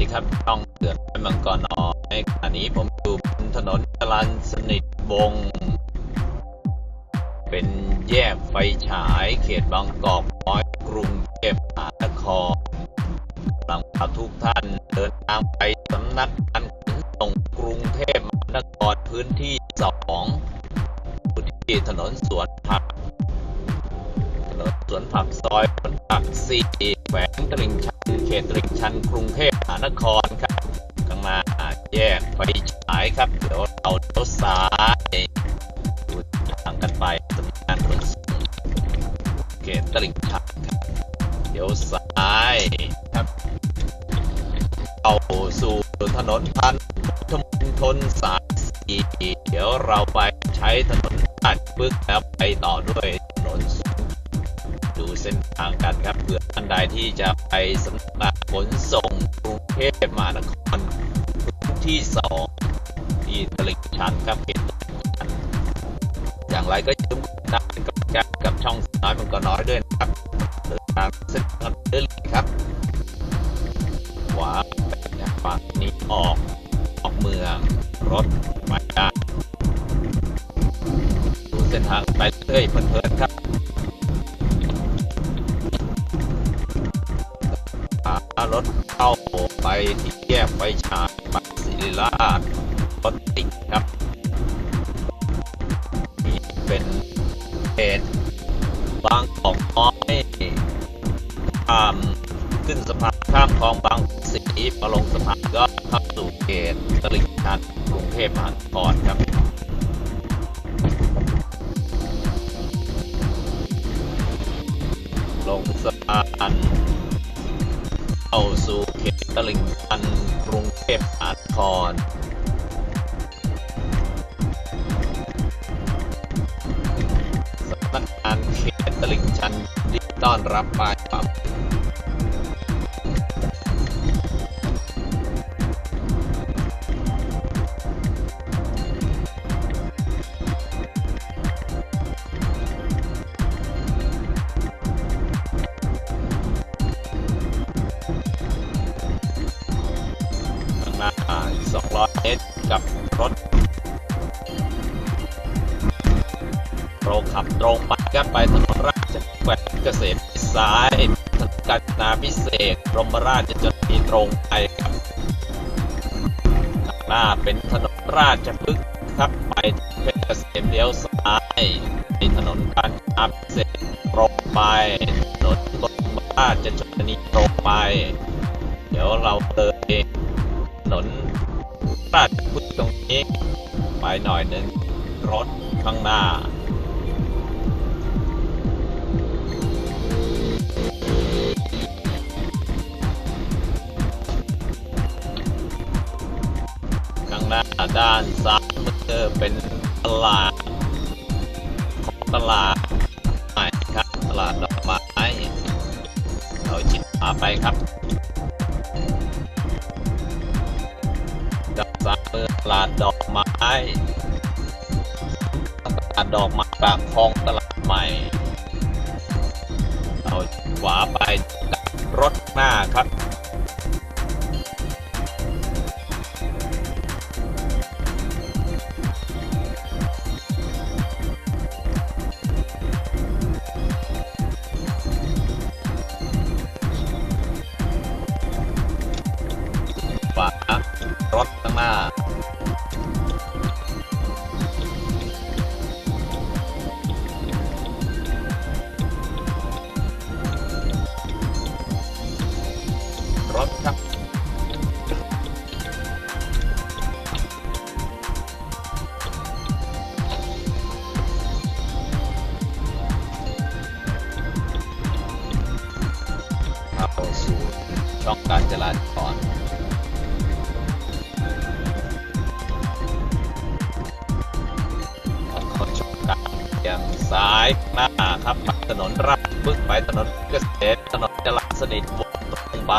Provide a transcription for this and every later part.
ดีครับช่องเดือดมังกรนอในขณะนี้ผมอยู่บนถนนจรัญสนิทวง เป็นแยกไฟฉายเขตบางกอกน้อยกรุงเทพมหานครกำลังพาทุกท่านเดินทางไปสำนักงานขนส่งกรุงเทพมหานครพื้นที่สองอยู่ที่ถนนสวนผักถนนสวนผักซอยสวนผักสี่แขวงตลิ่งชันเขตตลิ่งชันกรุงเทพ หานครครับข้างหน้าแยกไฟฉายครับ เดี๋ยวเราเลี้ยวซ้ายดูทางกันไปสำนักงานขนส่งเขตตลิ่งชันครับเดี๋ยวซ้ายครับเข้าสู่ถนนพันธมณฑลสายสี่เดี๋ยวเราไปใช้ถนนราชพฤกแล้วไปต่อด้วยถนนสุดูเส้นทางกันครับเผื่อท่านใดที่จะไปสำนักขนส่งกรุง เทพมหานครที่สองที่ตลิ่งชันครับเขตตลิ่งชันอย่างไรก็ยืมกดติดตามเป็นกำลังใจกับช่องน้อยมันก็น้อยด้วยนะครับเดินทางเส้นทางเดินครับขวาไปนะฝั่งนี้ออกออกเมืองรถมาได้ดูเส้นทางไปเรื่อยเพลินๆครับพารถเข้า ไปที่แยกไฟฉายบัตรศิริราชรถติดครับ นี่เป็นเหตุบางกอกน้อยข้ามขึ้นสะพานข้ามคลองบางสีพอลงสะพานก็เข้าสู่เขตตลิ่งชันกรุงเทพมหานครครับลงสะ ตตลิ่งชันกรุงเทพมหานครสำนักงานเขตตลิ่งชันดีต้อนรับไป 200เมตรกับรถเราขับตรงไปครับไปถนนราชแขวเกษมสายถนนกาญจนาพิเศษรมราชจนมีตรงไปครับหน้าเป็นถนนราชพฤกษ์ครับไปเพชรเกษมเลี้ยวซ้ายในถนนกาญจนาพิเศษตรงไปถนนรมราชจนนีตรงไป เดี๋ยวเราเลยถนน ราชพฤกษ์ตรงนี้ ไปหน่อยหนึ่งรถข้างหน้า ข้างหน้าด้านซ้ายมือเป็นตลาด ตลาดใหม่ครับ ตลาดดอกไม้เราชิดขวาไปครับ ด้านซ้าเตลาดดอกไม้ตลาดดอกไม้ปากคลองตลาดใหม่เอาขวาไปรถหน้าครับ ซ้ายหน้าครับถนนราชพฤกษ์ไปถนนเกษตรถนนจรัสนิทวงตรงไป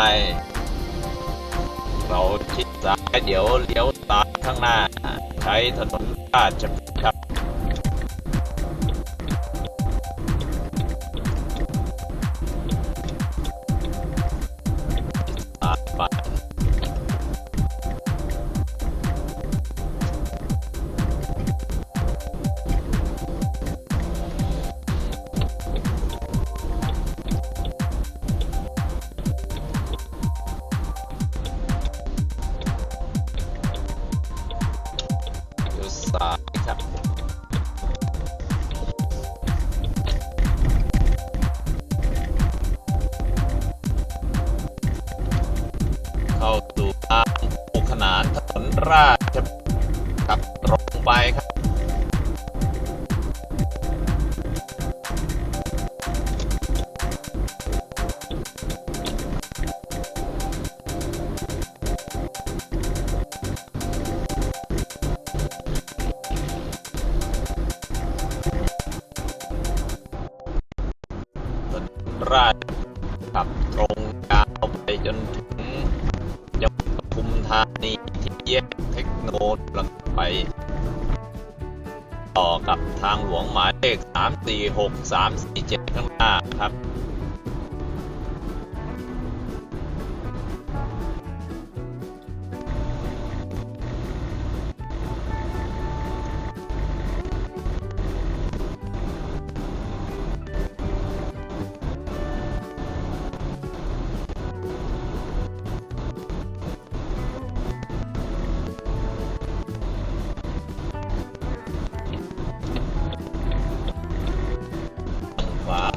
เราชิดซ้ายเดี๋ยวเลี้ยวตายข้างหน้า ใช้ถนนราชพฤกษ์ครับ แยกเทคโนโลยีไป ต่อกับทางหลวงหมายเลข 346 347 ข้างหน้าครับ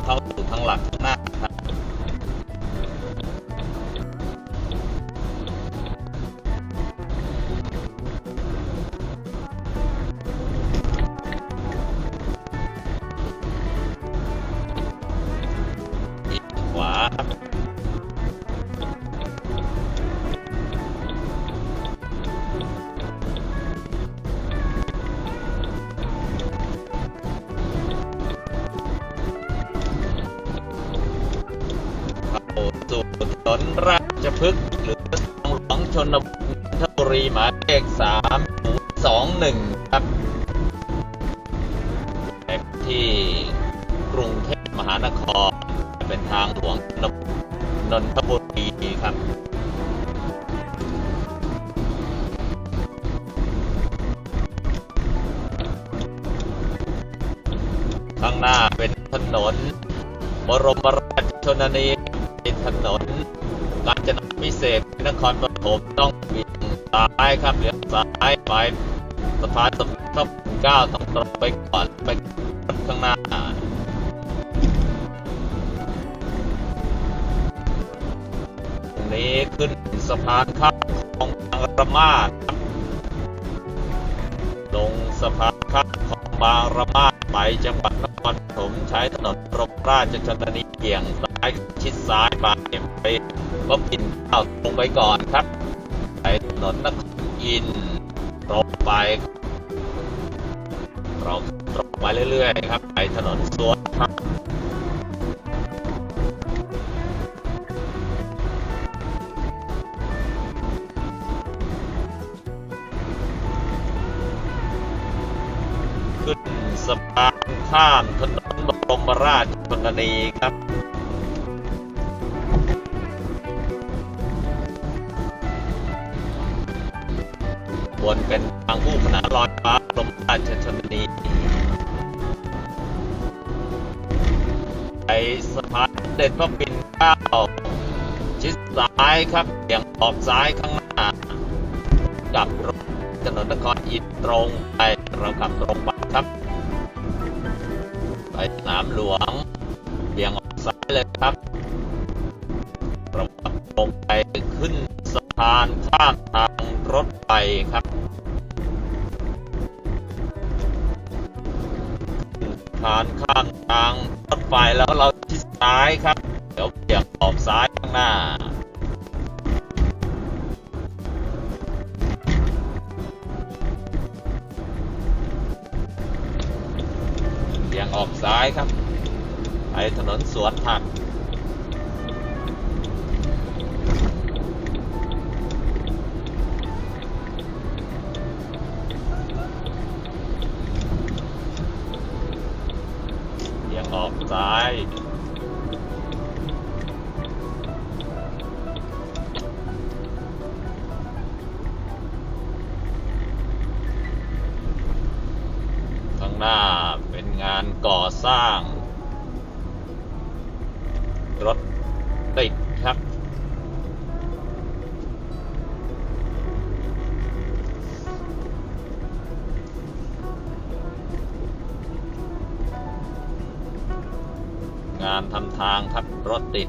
เข้าสู่ทั้งหลักข้งหน้า สู่ถนนราชพฤกษ์หรือทางหลวงชนบทบุรีหมายเลข3021ครับแห่งครับที่กรุงเทพมหานคร เป็นทางหลวงนนทบุรีครับข้างหน้าเป็นถนน บรมราชชนนี ถนนกาญจนาพิเศษนครปฐมต้องเบี่งซ้ายครับเลี้ยวซ้ายไปสะพานสมเด็จพระปิ่นเกล้าต้องตรงไปก่อนไปข้างหน้าตรงนี้ขึ้นสะพานข้ามคลองบางระมาดลงสะพานข้ามคลองบางระมาด ไปจังหวัดนครปฐมใช้ถนนรมราชชนนีเบี่ยงซ้ายชิดซ้ายไปไปก็ปิ่นข้าตรงไปก่อนครับ ไปถนนนครอินตรงไปเราตรงไปเรื่อยๆครับ ไปถนนสวนครับขึ้นสะพา ข้ามถนนบรมราชชนนีครับบนเป็นทางคู่ขนานลอยฟ้าบรมราชชนนีไอสะพานเด่นพระปิ่นเกล้าชิดซ้ายครับเบี่ยงออกซ้ายข้างหน้ากับรถถนนนครอินตรงไปเราขับตรงไป สนามหลวงเบี่ยงออกซ้ายเลยครับเราขับตรงไปขึ้นสะพานข้ามทางรถไฟครับขึ้นสะพานข้ามทางรถไฟแล้วเราชิดซ้ายครับ เดี๋ยวเบี่ยงออกซ้ายข้างหน้า ออกซ้ายครับ ไปถนนสวนผักเบี่ยงออกซ้าย งานทำทางครับรถติด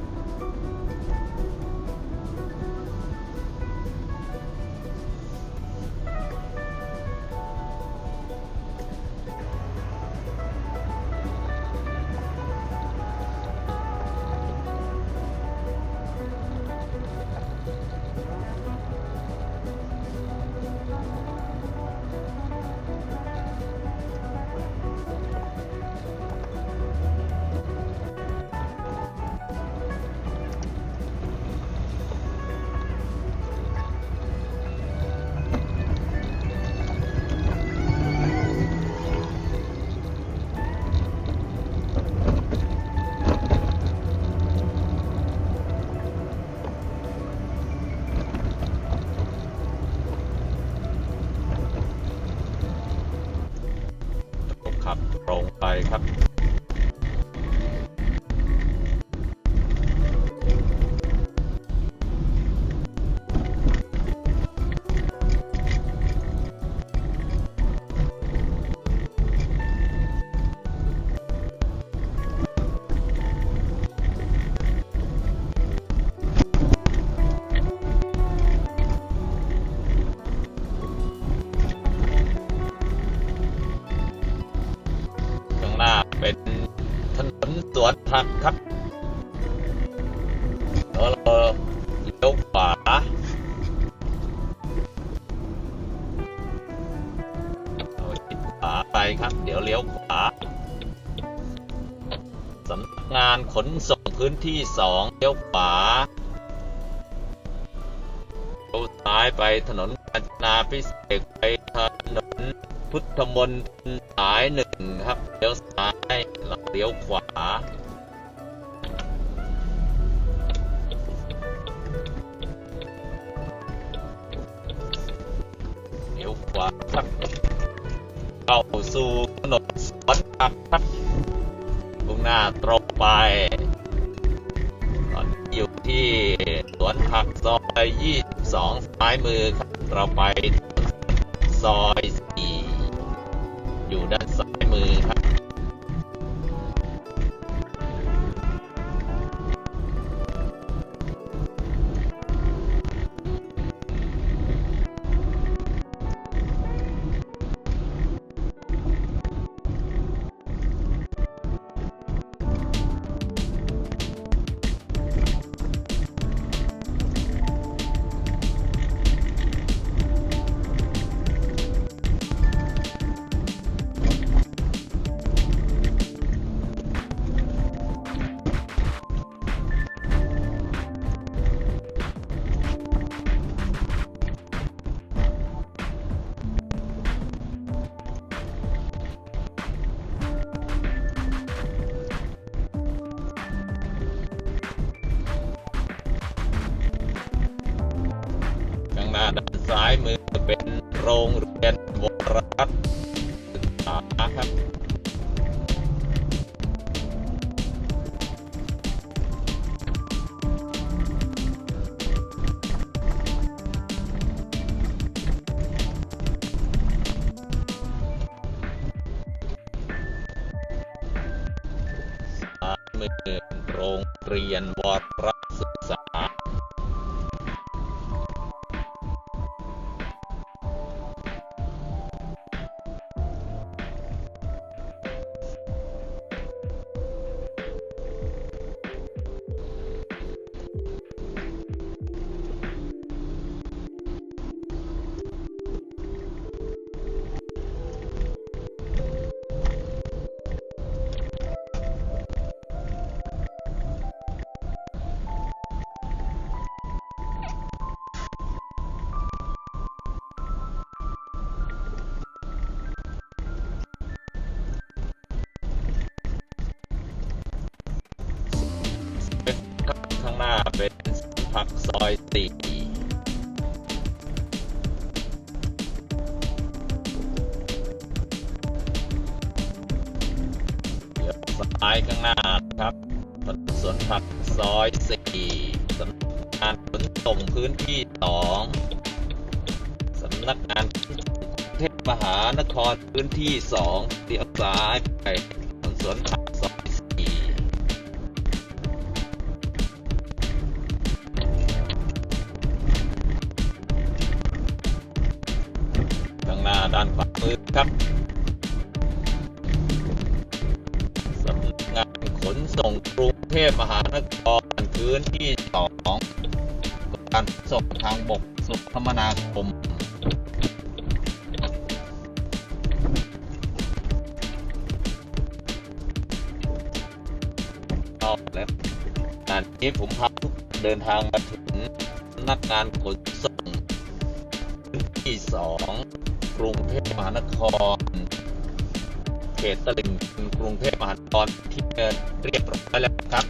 ครับ เป็นถนนสวนทางรับแล้วเราเลี้ยวขวาขาไปครับ เดี๋ยวเลี้ยวขวาสำนักงานขนส่งพื้นที่สองเลี้ยวขวาเราซ้ายไปถนนกาญจนาพิเศษไป พุทธมนตรสายหนึ่งครับเลี้ยวซ้ายแล้วเลี้ยวขวา เลี้ยวขวาครับเข้าสู่ถนนสวนผักครับมุ่งหน้าตรงไป ตอนอยู่ที่สวนผักซอย 22 ซ้ายมือครับ เราไปซอย ด้ รงเรีย เป็นผักซอยสี่เดี๋ยวซ้ายข้างหน้าครับถนนสวนผักซอยสี่สำนักงานขนส่งพื้นที่สองสำนักงานเทพมหานครพื้นที่สองเดี๋ยวซ้ายไปถนนสวนผักซ มือครับสำนักงานขนส่งกรุงเทพมหานครพื้นที่สองการส่งทางบกสุขมนาคมเข้าแล้วตอนนี้ผมพาทุกเดินทางมาถึงนักงานขนส่งพื้นที่สอง กรุงเทพมหานคร เขตตลิ่งชันกรุงเทพมหานครที่เรียบร้อยแล้วครับ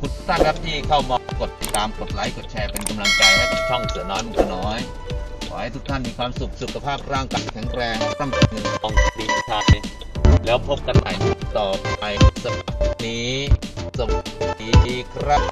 คุณท่านครับที่เข้ามากดติดตามกดไลค์กดแชร์เป็นกำลังใจให้กับช่องเสือน้อยมุกน้อยขอให้ทุกท่านมีความสุขสุขภาพร่างกายแข็งแรงร่ำรวยเงินทองดีชายแล้วพบกันใหม่ต่อไปสำหรับวันนี้สวัสดีครับ